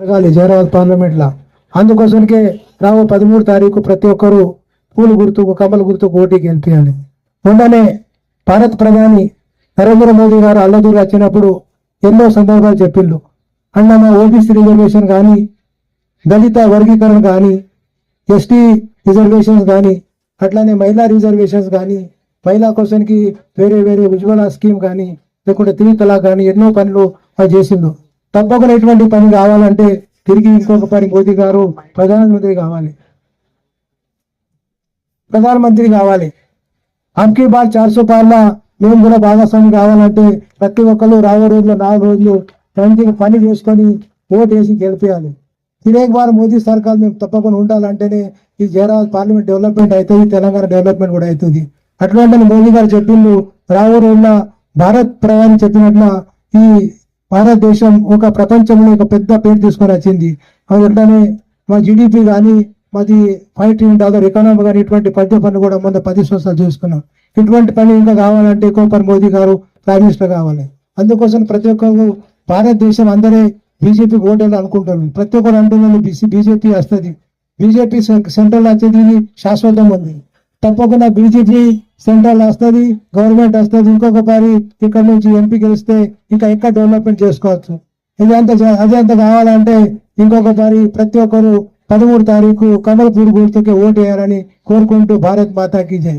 జరగాలి జైరాబాద్ పార్లమెంట్లో. అందుకోసంకే రావు పదమూడు తారీఖు ప్రతి ఒక్కరు పూలు గుర్తుకు కమల గుర్తుకు ఓటీకి వెళ్తాయని మొన్ననే భారత ప్రధాని నరేంద్ర మోదీ గారు అల్లదూరు వచ్చినప్పుడు ఎన్నో సందర్భాలు చెప్పిండు. అన్న మా ఓబీసీ రిజర్వేషన్ కానీ దళిత వర్గీకరణ కానీ ఎస్టీ రిజర్వేషన్స్ కానీ అట్లానే మహిళా రిజర్వేషన్స్ కానీ మహిళా కోసానికి వేరే వేరే ఉజ్వల స్కీమ్ కానీ లేకుంటే త్రీ తలాక్ కానీ ఎన్నో పనులు అది చేసిండు. తప్పకుండా ఎటువంటి పని కావాలంటే తిరిగి ఇంకొక పని మోదీ గారు ప్రధానమంత్రి కావాలి. ప్రధానమంత్రి కావాలి. అమ్కి బాల్ చార్సో పార్ల మేము కూడా భాగస్వామి కావాలంటే ప్రతి ఒక్కరు రాబో రోజులు నాలుగు రోజులు మంచిగా పని చేసుకొని ఓటు వేసి గెలిపించాలి తినేక బార్ మోదీ సర్కార్ మేము తప్పకుండా ఉండాలంటేనే ఈ జయరాబాద్ పార్లమెంట్ డెవలప్మెంట్ అవుతుంది తెలంగాణ డెవలప్మెంట్ కూడా అవుతుంది. అటువంటి మోదీ గారు చెప్పిండు రాబో రోజున భారత్ ప్రధాని చెప్పినట్ల ఈ భారతదేశం ఒక ప్రపంచంలో ఒక పెద్ద పేరు తీసుకొని వచ్చింది. అది అట్లానే మా జీడిపి కానీ మాది ఫైవ్ ట్రిలియన్ డాలర్ ఎకానమీ కానీ ఇటువంటి పద్య పని కూడా మొన్న పది సంవత్సరాలు చూసుకున్నాం. ఇటువంటి పని ఇంకా కావాలంటే కోపర్ మోదీ గారు ప్రైమ్ మినిస్టర్ కావాలి. అందుకోసం ప్రతి ఒక్కరు భారతదేశం అందరే బీజేపీ ఓటర్లు అనుకుంటారు. ప్రతి ఒక్కరు అంటున్నారు బీసీ బీజేపీ వస్తుంది. బీజేపీ సెంట్రల్ వచ్చేది శాశ్వతం ఉంది. తప్పకుండా బీజేపీ సెంట్రల్ వస్తుంది గవర్నమెంట్ వస్తుంది ఇంకొక పారి ఇక్కడ నుంచి ఎంపీ గెలిస్తే ఇంకా ఎక్కువ డెవలప్మెంట్ చేసుకోవచ్చు? ఇది అంత చే- కావాలంటే ఇంకొక పారి ప్రతి ఒక్కరు పదమూడు తారీఖు కమలపూర్ గుర్తుకే ఓటు వేయాలని కోరుకుంటూ భారత్ మాతాకి జై.